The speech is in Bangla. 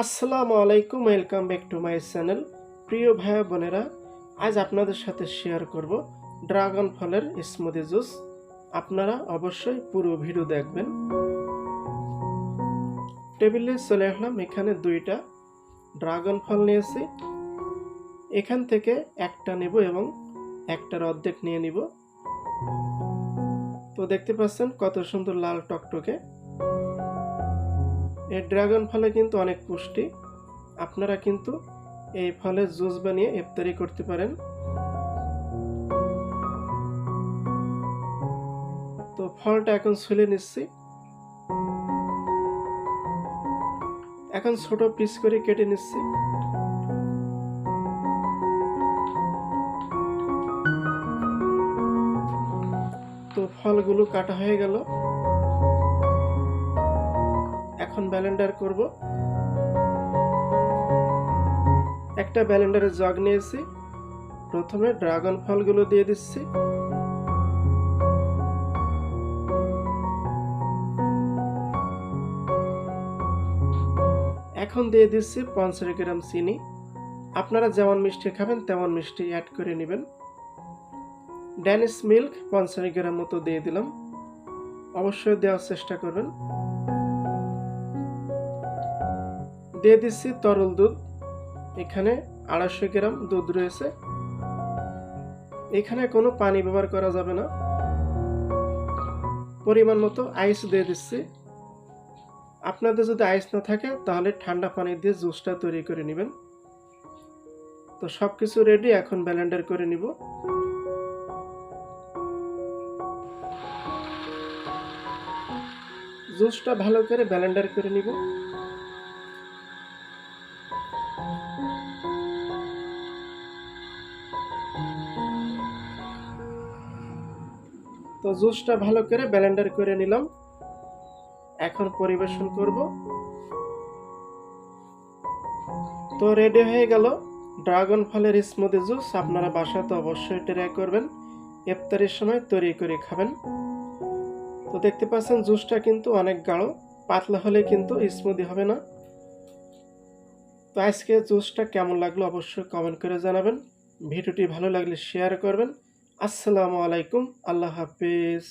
আসসালামু আলাইকুম welcome back to my channel প্রিয় ভাই বোনেরা, আজ আপনাদের সাথে শেয়ার করব ড্রাগন ফলের স্মুদি জুস আপনারা অবশ্যই পুরো ভিডিও দেখবেন। টেবিলে চলে আসলাম, এখানে দুইটা ড্রাগন ফল নিয়েছি। এখান থেকে একটা নেব এবং একটার অর্ধেক নিয়ে নিব। তো দেখতে পাচ্ছেন কত সুন্দর লাল টকটকে। এই ড্রাগন ফলে কিন্তু অনেক পুষ্টি। আপনারা কিন্তু এই ফলের জুস বানিয়ে ইফতারি করতে পারেন। তো ফলটা এখন ছুলে নিচ্ছি। এখন ছোট পিস করে কেটে নিচ্ছি। তো ফলগুলো কাটা হয়ে গেল। এখন ব্যালেন্ডার করব। একটা ব্যালেন্ডারের জগ নিয়েছি। প্রথমে ড্রাগন ফলগুলো দিয়ে দিচ্ছি। এখন দিয়ে দিচ্ছি পঞ্চাশ গ্রাম চিনি। আপনারা যেমন মিষ্টি খাবেন, তেমন মিষ্টি অ্যাড করে নেবেন। ড্যানিশ মিল্ক পঞ্চাশ গ্রাম মতো দিয়ে দিলাম। অবশ্যই দেওয়ার চেষ্টা করবেন। দিয়ে দিচ্ছি তরল দুধ। এখানে আড়াইশো গ্রাম দুধ রয়েছে। এখানে কোনো পানি ব্যবহার করা যাবে না। পরিমাণ মতো আইস দিয়ে দিচ্ছি। আপনাদের যদি আইস না থাকে, তাহলে ঠান্ডা পানি দিয়ে জুসটা তৈরি করে নেবেন। তো সব কিছু রেডি এখন ব্যালেন্ডার করে নিব। জুসটা ভালো করে ব্যালেন্ডার করে নিব। তো জুসটা ভালো করে ব্যালেন্ডার করে নিলাম। এখন পরিবেশন করব। তো রেডি হয়ে গেল ড্রাগন ফলের স্মুদি জুস। আপনারা বাসাতে অবশ্যই ট্রাই করবেন। ইফতারির সময় তৈরি করে খাবেন। তো দেখতে পাচ্ছেন, জুসটা কিন্তু অনেক গাঢ়, পাতলা হলে কিন্তু স্মুদি হবে না। তো আজকে জুসটা কেমন লাগল অবশ্যই কমেন্ট করে জানাবেন। ভিডিওটি ভালো লাগলে শেয়ার করবেন। আসসালামু আলাইকুম আল্লাহ হাফিজ।